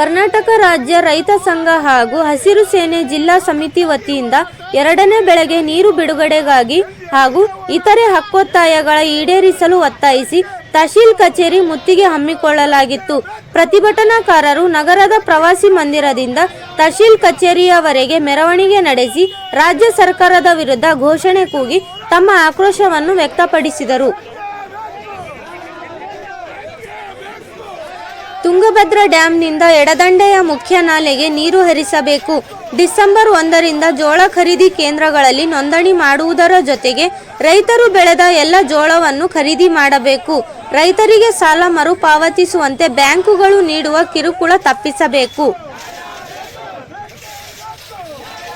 ಕರ್ನಾಟಕ ರಾಜ್ಯ ರೈತ ಸಂಘ ಹಾಗೂ ಹಸಿರು ಸೇನೆ ಜಿಲ್ಲಾ ಸಮಿತಿ ವತಿಯಿಂದ ಎರಡನೇ ಬೆಳೆಗೆ ನೀರು ಬಿಡುಗಡೆಗಾಗಿ ಹಾಗೂ ಇತರೆ ಹಕ್ಕೊತ್ತಾಯಗಳ ಈಡೇರಿಸಲು ಒತ್ತಾಯಿಸಿ ತಹಶೀಲ್ ಕಚೇರಿ ಮುತ್ತಿಗೆ ಹಮ್ಮಿಕೊಳ್ಳಲಾಗಿತ್ತು. ಪ್ರತಿಭಟನಾಕಾರರು ನಗರದ ಪ್ರವಾಸಿ ಮಂದಿರದಿಂದ ತಹಶೀಲ್ ಕಚೇರಿಯವರೆಗೆ ಮೆರವಣಿಗೆ ನಡೆಸಿ ರಾಜ್ಯ ಸರ್ಕಾರದ ವಿರುದ್ಧ ಘೋಷಣೆ ಕೂಗಿ ತಮ್ಮ ಆಕ್ರೋಶವನ್ನು ವ್ಯಕ್ತಪಡಿಸಿದರು. ತುಂಗಭದ್ರಾ ಡ್ಯಾಂನಿಂದ ಎಡದಂಡೆಯ ಮುಖ್ಯ ನಾಲೆಗೆ ನೀರು ಹರಿಸಬೇಕು. ಡಿಸೆಂಬರ್ ಒಂದರಿಂದ ಜೋಳ ಖರೀದಿ ಕೇಂದ್ರಗಳಲ್ಲಿ ನೋಂದಣಿ ಮಾಡುವುದರ ಜೊತೆಗೆ ರೈತರು ಬೆಳೆದ ಎಲ್ಲ ಜೋಳವನ್ನು ಖರೀದಿ ಮಾಡಬೇಕು. ರೈತರಿಗೆ ಸಾಲ ಮರುಪಾವತಿಸುವಂತೆ ಬ್ಯಾಂಕುಗಳು ನೀಡುವ ಕಿರುಕುಳ ತಪ್ಪಿಸಬೇಕು.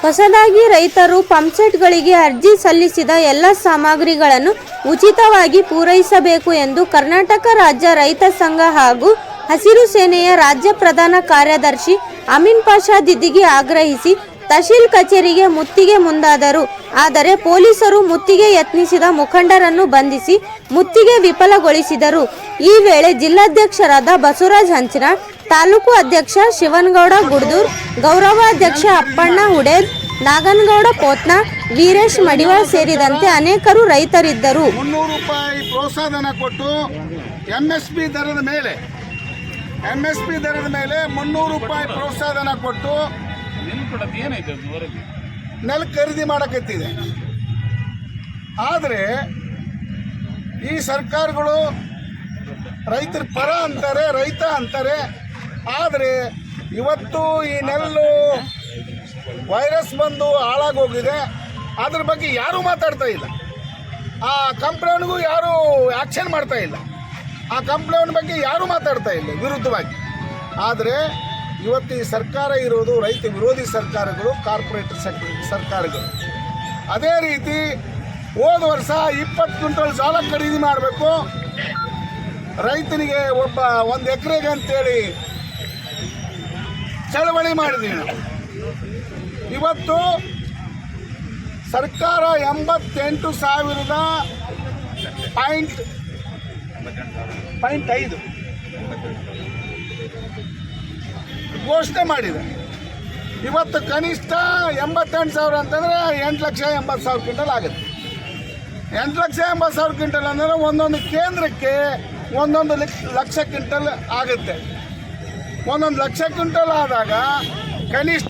ಹೊಸದಾಗಿ ರೈತರು ಪಂಪ್ಸೆಟ್ಗಳಿಗೆ ಅರ್ಜಿ ಸಲ್ಲಿಸಿದ ಎಲ್ಲ ಸಾಮಗ್ರಿಗಳನ್ನು ಉಚಿತವಾಗಿ ಪೂರೈಸಬೇಕು ಎಂದು ಕರ್ನಾಟಕ ರಾಜ್ಯ ರೈತ ಸಂಘ ಹಾಗೂ ಹಸಿರು ಸೇನೆಯ ರಾಜ್ಯ ಪ್ರಧಾನ ಕಾರ್ಯದರ್ಶಿ ಅಮೀನ್ ಪಾಷಾ ದಿದ್ದಿಗೆ ಆಗ್ರಹಿಸಿ ತಹಶೀಲ್ ಕಚೇರಿಗೆ ಮುತ್ತಿಗೆ ಮುಂದಾದರು. ಆದರೆ ಪೊಲೀಸರು ಮುತ್ತಿಗೆ ಯತ್ನಿಸಿದ ಮುಖಂಡರನ್ನು ಬಂಧಿಸಿ ಮುತ್ತಿಗೆ ವಿಫಲಗೊಳಿಸಿದರು. ಈ ವೇಳೆ ಜಿಲ್ಲಾಧ್ಯಕ್ಷರಾದ ಬಸವರಾಜ್ ಹಂಚನ, ತಾಲೂಕು ಅಧ್ಯಕ್ಷ ಶಿವನಗೌಡ ಗುಡ್ದೂರ್, ಗೌರವಾಧ್ಯಕ್ಷ ಅಪ್ಪಣ್ಣ ಹುಡೇದ್ ನಾಗನಗೌಡ ಪೋತ್ನ, ವೀರೇಶ್ ಮಡಿವಾಳ್ ಸೇರಿದಂತೆ ಅನೇಕರು ರೈತರಿದ್ದರು. ರೂಪಾಯಿ ಪ್ರೋತ್ಸಾಹ ಕೊಟ್ಟು ಎಂಎಸ್ಪಿ ದರದ ಮೇಲೆ ಎಂ ಎಸ್ ಪಿ ದರದ ಮೇಲೆ ಮುನ್ನೂರು ರೂಪಾಯಿ ಪ್ರೋತ್ಸಾಹಧನ ಕೊಟ್ಟು ನೆಲ ಖರೀದಿ ಮಾಡಕತ್ತಿದೆ. ಆದರೆ ಈ ಸರ್ಕಾರಗಳು ರೈತರ ಪರ ಅಂತಾರೆ ರೈತ ಅಂತಾರೆ. ಆದರೆ ಇವತ್ತು ಈ ನೆಲ್ಲು ವೈರಸ್ ಬಂದು ಹಾಳಾಗೋಗಿದೆ. ಅದ್ರ ಬಗ್ಗೆ ಯಾರೂ ಮಾತಾಡ್ತಾ ಇಲ್ಲ. ಆ ಕಂಪ್ಲೇಂಟ್ಗೂ ಯಾರು ಆಕ್ಷನ್ ಮಾಡ್ತಾ ಇಲ್ಲ. ಆ ಕಂಪ್ಲೇಂಟ್ ಬಗ್ಗೆ ಯಾರೂ ಮಾತಾಡ್ತಾ ಇಲ್ಲ, ವಿರುದ್ಧವಾಗಿ. ಆದರೆ ಇವತ್ತು ಈ ಸರ್ಕಾರ ಇರೋದು ರೈತ ವಿರೋಧಿ ಸರ್ಕಾರಗಳು ಕಾರ್ಪೊರೇಟ್ ಸೆಕ್ಟರ್ ಸರ್ಕಾರಗಳು. ಅದೇ ರೀತಿ ಹೋದ ವರ್ಷ ಇಪ್ಪತ್ತು ಕ್ವಿಂಟಲ್ ಸಾಲ ಖರೀದಿ ಮಾಡಬೇಕು. ರೈತನಿಗೆ ಒಬ್ಬ ಒಂದು ಎಕರೆಗೆ ಅಂತೇಳಿ ಚಳವಳಿ ಮಾಡಿದ್ದೀವಿ ನಾವು. ಇವತ್ತು ಸರ್ಕಾರ ಎಂಬತ್ತೆಂಟು ಸಾವಿರದ ಪಾಯಿಂಟ್ ಪಾಯಿಂಟ್ ಐದು. ಘೋಷಣೆ ಮಾಡಿದೆ. ಇವತ್ತು ಕನಿಷ್ಠ ಎಂಬತ್ತೆಂಟು ಸಾವಿರ ಅಂತಂದರೆ ಎಂಟು ಲಕ್ಷ ಎಂಬತ್ತು ಸಾವಿರ ಕ್ವಿಂಟಲ್ ಆಗುತ್ತೆ. ಎಂಟು ಲಕ್ಷ ಎಂಬತ್ತು ಸಾವಿರ ಕ್ವಿಂಟಲ್ ಅಂದರೆ ಒಂದೊಂದು ಕೇಂದ್ರಕ್ಕೆ ಒಂದೊಂದು ಲಕ್ಷ ಕ್ವಿಂಟಲ್ ಆಗುತ್ತೆ. ಒಂದೊಂದು ಲಕ್ಷ ಕ್ವಿಂಟಲ್ ಆದಾಗ ಕನಿಷ್ಠ